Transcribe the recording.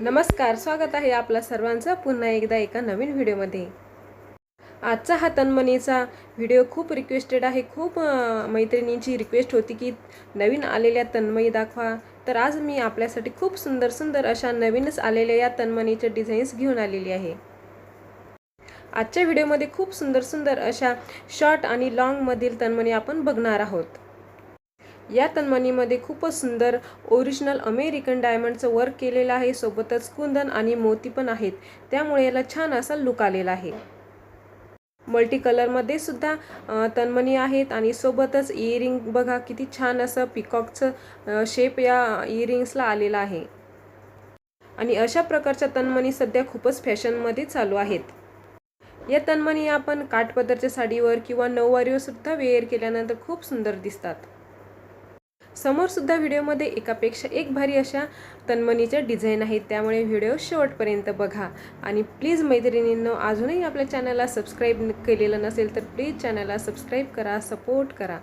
नमस्कार स्वागत आहे आपला सर्वांचं पुन्हा एकदा एका नवीन व्हिडिओमध्ये. आजचा हा तन्मनीचा व्हिडिओ खूप रिक्वेस्टेड आहे. खूप मैत्रिणींची रिक्वेस्ट होती की नवीन आलेल्या तन्मयी दाखवा. तर आज मी आपल्यासाठी खूप सुंदर सुंदर अशा नवीनच आलेल्या या तन्मनीच्या डिझाईन्स घेऊन आलेली आहे. आजच्या व्हिडिओमध्ये खूप सुंदर सुंदर अशा शॉर्ट आणि लॉंगमधील तन्मणी आपण बघणार आहोत. या तन्मणीमध्ये खूपच सुंदर ओरिजिनल अमेरिकन डायमंडचं वर्क केलेलं आहे. सोबतच कुंदन आणि मोती पण आहेत. त्यामुळे याला छान असा लुक आलेला आहे. मल्टी कलरमध्ये सुद्धा तन्मनी तन्मणी आहेत आणि सोबतच इयरिंग बघा किती छान असं पिकॉकचं शेप या इयरिंग्सला आलेला आहे. आणि अशा प्रकारच्या तन्मणी सध्या खूपच फॅशनमध्ये चालू आहेत. या तन्मणी आपण काठपदरच्या साडीवर किंवा नऊवारीवर सुद्धा वेअर केल्यानंतर खूप सुंदर दिसतात. समोरसुद्धा व्हिडिओमध्ये एकापेक्षा एक भारी अशा तनमनीच्या डिझाईन आहेत. त्यामुळे व्हिडिओ शेवटपर्यंत बघा. आणि प्लीज मैत्रिणींनो अजूनही आपल्या चॅनलला सबस्क्राईब केलेलं नसेल तर प्लीज चॅनलला सबस्क्राईब करा सपोर्ट करा.